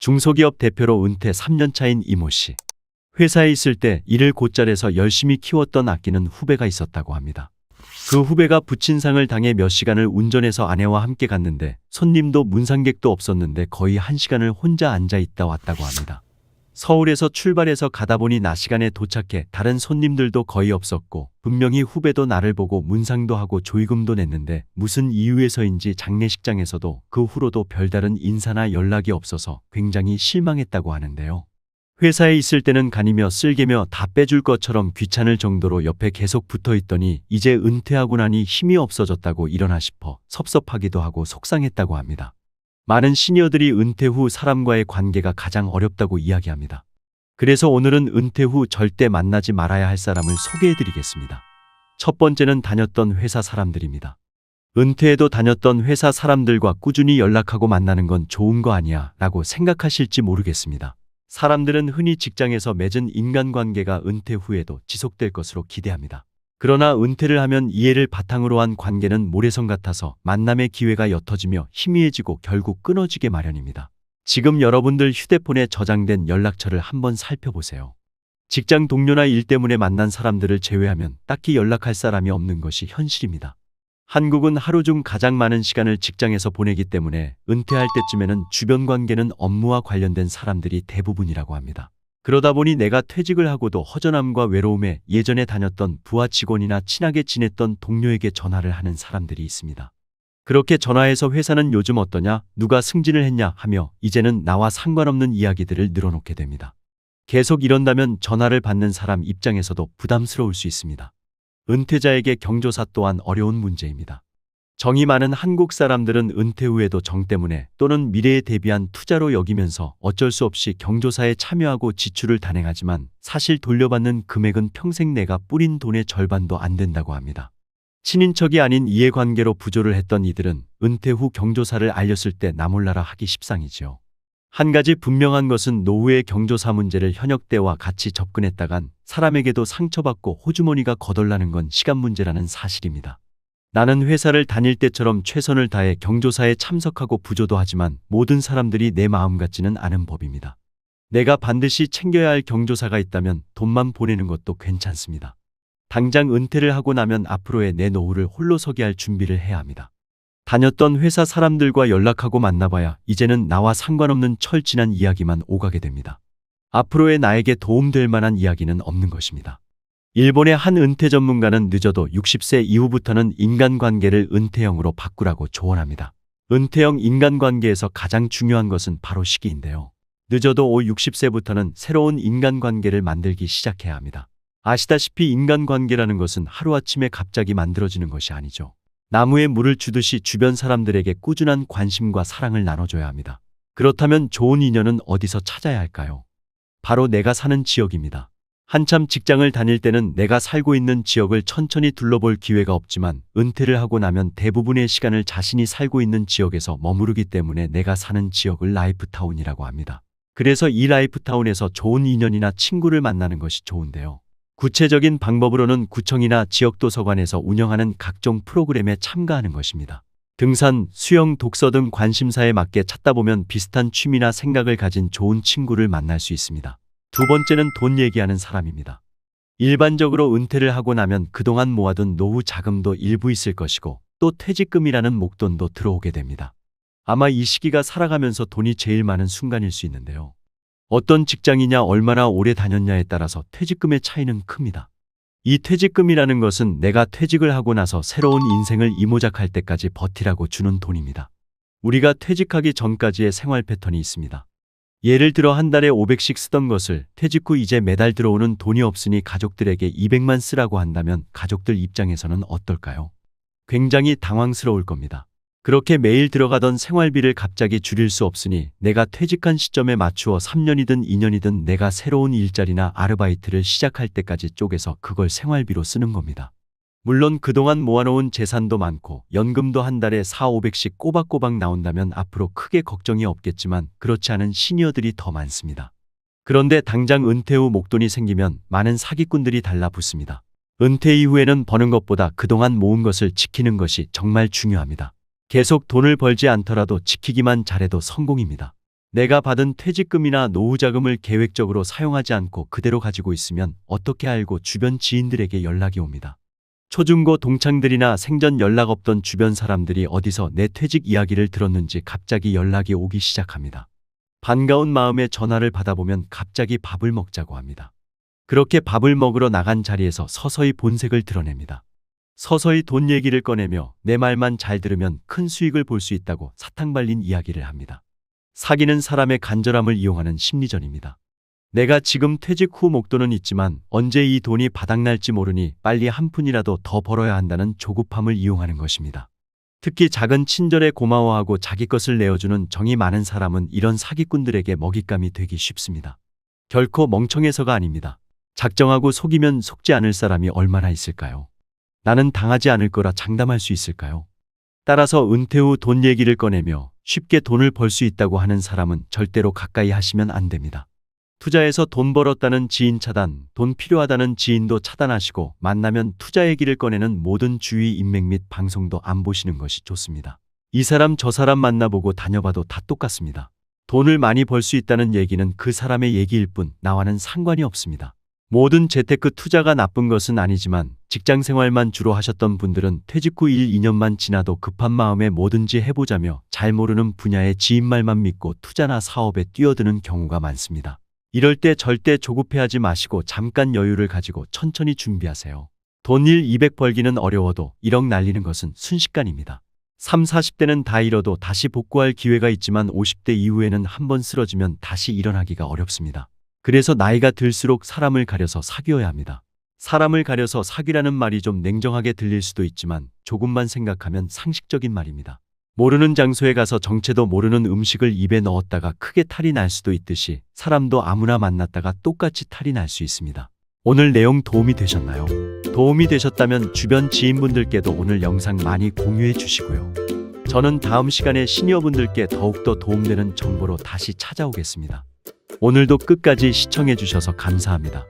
중소기업 대표로 은퇴 3년 차인 이모 씨. 회사에 있을 때 일을 곧잘해서 열심히 키웠던 아끼는 후배가 있었다고 합니다. 그 후배가 부친상을 당해 몇 시간을 운전해서 아내와 함께 갔는데 손님도 문상객도 없었는데 거의 한 시간을 혼자 앉아 있다 왔다고 합니다. 서울에서 출발해서 가다 보니 낮 시간에 도착해 다른 손님들도 거의 없었고 분명히 후배도 나를 보고 문상도 하고 조의금도 냈는데 무슨 이유에서인지 장례식장에서도 그 후로도 별다른 인사나 연락이 없어서 굉장히 실망했다고 하는데요. 회사에 있을 때는 가니며 쓸개며 다 빼줄 것처럼 귀찮을 정도로 옆에 계속 붙어 있더니 이제 은퇴하고 나니 힘이 없어졌다고 일어나 싶어 섭섭하기도 하고 속상했다고 합니다. 많은 시니어들이 은퇴 후 사람과의 관계가 가장 어렵다고 이야기합니다. 그래서 오늘은 은퇴 후 절대 만나지 말아야 할 사람을 소개해 드리겠습니다. 첫 번째는 다녔던 회사 사람들입니다. 은퇴해도 다녔던 회사 사람들과 꾸준히 연락하고 만나는 건 좋은 거 아니야 라고 생각하실지 모르겠습니다. 사람들은 흔히 직장에서 맺은 인간관계가 은퇴 후에도 지속될 것으로 기대합니다. 그러나 은퇴를 하면 이해를 바탕으로 한 관계는 모래성 같아서 만남의 기회가 옅어지며 희미해지고 결국 끊어지게 마련입니다. 지금 여러분들 휴대폰에 저장된 연락처를 한번 살펴보세요. 직장 동료나 일 때문에 만난 사람들을 제외하면 딱히 연락할 사람이 없는 것이 현실입니다. 한국은 하루 중 가장 많은 시간을 직장에서 보내기 때문에 은퇴할 때쯤에는 주변 관계는 업무와 관련된 사람들이 대부분이라고 합니다. 그러다 보니 내가 퇴직을 하고도 허전함과 외로움에 예전에 다녔던 부하 직원이나 친하게 지냈던 동료에게 전화를 하는 사람들이 있습니다. 그렇게 전화해서 회사는 요즘 어떠냐, 누가 승진을 했냐 하며 이제는 나와 상관없는 이야기들을 늘어놓게 됩니다. 계속 이런다면 전화를 받는 사람 입장에서도 부담스러울 수 있습니다. 은퇴자에게 경조사 또한 어려운 문제입니다. 정이 많은 한국 사람들은 은퇴 후에도 정 때문에 또는 미래에 대비한 투자로 여기면서 어쩔 수 없이 경조사에 참여하고 지출을 단행하지만 사실 돌려받는 금액은 평생 내가 뿌린 돈의 절반도 안 된다고 합니다. 친인척이 아닌 이해관계로 부조를 했던 이들은 은퇴 후 경조사를 알렸을 때 나몰라라 하기 십상이지요. 한 가지 분명한 것은 노후의 경조사 문제를 현역 때와 같이 접근했다간 사람에게도 상처받고 호주머니가 거덜나는 건 시간 문제라는 사실입니다. 나는 회사를 다닐 때처럼 최선을 다해 경조사에 참석하고 부조도 하지만 모든 사람들이 내 마음 같지는 않은 법입니다. 내가 반드시 챙겨야 할 경조사가 있다면 돈만 보내는 것도 괜찮습니다. 당장 은퇴를 하고 나면 앞으로의 내 노후를 홀로 서게 할 준비를 해야 합니다. 다녔던 회사 사람들과 연락하고 만나봐야 이제는 나와 상관없는 철진한 이야기만 오가게 됩니다. 앞으로의 나에게 도움될 만한 이야기는 없는 것입니다. 일본의 한 은퇴 전문가는 늦어도 60세 이후부터는 인간관계를 은퇴형으로 바꾸라고 조언합니다. 은퇴형 인간관계에서 가장 중요한 것은 바로 시기인데요. 늦어도 오 60세부터는 새로운 인간관계를 만들기 시작해야 합니다. 아시다시피 인간관계라는 것은 하루아침에 갑자기 만들어지는 것이 아니죠. 나무에 물을 주듯이 주변 사람들에게 꾸준한 관심과 사랑을 나눠줘야 합니다. 그렇다면 좋은 인연은 어디서 찾아야 할까요? 바로 내가 사는 지역입니다. 한참 직장을 다닐 때는 내가 살고 있는 지역을 천천히 둘러볼 기회가 없지만 은퇴를 하고 나면 대부분의 시간을 자신이 살고 있는 지역에서 머무르기 때문에 내가 사는 지역을 라이프타운이라고 합니다. 그래서 이 라이프타운에서 좋은 인연이나 친구를 만나는 것이 좋은데요. 구체적인 방법으로는 구청이나 지역도서관에서 운영하는 각종 프로그램에 참가하는 것입니다. 등산, 수영, 독서 등 관심사에 맞게 찾다 보면 비슷한 취미나 생각을 가진 좋은 친구를 만날 수 있습니다. 두 번째는 돈 얘기하는 사람입니다. 일반적으로 은퇴를 하고 나면 그동안 모아둔 노후 자금도 일부 있을 것이고 또 퇴직금이라는 목돈도 들어오게 됩니다. 아마 이 시기가 살아가면서 돈이 제일 많은 순간일 수 있는데요. 어떤 직장이냐 얼마나 오래 다녔냐에 따라서 퇴직금의 차이는 큽니다. 이 퇴직금이라는 것은 내가 퇴직을 하고 나서 새로운 인생을 이모작할 때까지 버티라고 주는 돈입니다. 우리가 퇴직하기 전까지의 생활 패턴이 있습니다. 예를 들어 한 달에 500씩 쓰던 것을 퇴직 후 이제 매달 들어오는 돈이 없으니 가족들에게 200만 쓰라고 한다면 가족들 입장에서는 어떨까요? 굉장히 당황스러울 겁니다. 그렇게 매일 들어가던 생활비를 갑자기 줄일 수 없으니 내가 퇴직한 시점에 맞추어 3년이든 2년이든 내가 새로운 일자리나 아르바이트를 시작할 때까지 쪼개서 그걸 생활비로 쓰는 겁니다. 물론 그동안 모아놓은 재산도 많고 연금도 한 달에 4, 500씩 꼬박꼬박 나온다면 앞으로 크게 걱정이 없겠지만 그렇지 않은 시니어들이 더 많습니다. 그런데 당장 은퇴 후 목돈이 생기면 많은 사기꾼들이 달라붙습니다. 은퇴 이후에는 버는 것보다 그동안 모은 것을 지키는 것이 정말 중요합니다. 계속 돈을 벌지 않더라도 지키기만 잘해도 성공입니다. 내가 받은 퇴직금이나 노후자금을 계획적으로 사용하지 않고 그대로 가지고 있으면 어떻게 알고 주변 지인들에게 연락이 옵니다. 초중고 동창들이나 생전 연락 없던 주변 사람들이 어디서 내 퇴직 이야기를 들었는지 갑자기 연락이 오기 시작합니다. 반가운 마음에 전화를 받아보면 갑자기 밥을 먹자고 합니다. 그렇게 밥을 먹으러 나간 자리에서 서서히 본색을 드러냅니다. 서서히 돈 얘기를 꺼내며 내 말만 잘 들으면 큰 수익을 볼 수 있다고 사탕 발린 이야기를 합니다. 사귀는 사람의 간절함을 이용하는 심리전입니다. 내가 지금 퇴직 후 목돈은 있지만 언제 이 돈이 바닥날지 모르니 빨리 한 푼이라도 더 벌어야 한다는 조급함을 이용하는 것입니다. 특히 작은 친절에 고마워하고 자기 것을 내어주는 정이 많은 사람은 이런 사기꾼들에게 먹잇감이 되기 쉽습니다. 결코 멍청해서가 아닙니다. 작정하고 속이면 속지 않을 사람이 얼마나 있을까요? 나는 당하지 않을 거라 장담할 수 있을까요? 따라서 은퇴 후 돈 얘기를 꺼내며 쉽게 돈을 벌 수 있다고 하는 사람은 절대로 가까이 하시면 안 됩니다. 투자해서 돈 벌었다는 지인 차단, 돈 필요하다는 지인도 차단하시고 만나면 투자 얘기를 꺼내는 모든 주위 인맥 및 방송도 안 보시는 것이 좋습니다. 이 사람 저 사람 만나보고 다녀봐도 다 똑같습니다. 돈을 많이 벌 수 있다는 얘기는 그 사람의 얘기일 뿐 나와는 상관이 없습니다. 모든 재테크 투자가 나쁜 것은 아니지만 직장 생활만 주로 하셨던 분들은 퇴직 후 1, 2년만 지나도 급한 마음에 뭐든지 해보자며 잘 모르는 분야의 지인 말만 믿고 투자나 사업에 뛰어드는 경우가 많습니다. 이럴 때 절대 조급해하지 마시고 잠깐 여유를 가지고 천천히 준비하세요. 돈 1, 200 벌기는 어려워도 1억 날리는 것은 순식간입니다. 3, 40대는 다 잃어도 다시 복구할 기회가 있지만 50대 이후에는 한번 쓰러지면 다시 일어나기가 어렵습니다. 그래서 나이가 들수록 사람을 가려서 사귀어야 합니다. 사람을 가려서 사귀라는 말이 좀 냉정하게 들릴 수도 있지만 조금만 생각하면 상식적인 말입니다. 모르는 장소에 가서 정체도 모르는 음식을 입에 넣었다가 크게 탈이 날 수도 있듯이 사람도 아무나 만났다가 똑같이 탈이 날 수 있습니다. 오늘 내용 도움이 되셨나요? 도움이 되셨다면 주변 지인분들께도 오늘 영상 많이 공유해 주시고요. 저는 다음 시간에 시니어분들께 더욱더 도움되는 정보로 다시 찾아오겠습니다. 오늘도 끝까지 시청해 주셔서 감사합니다.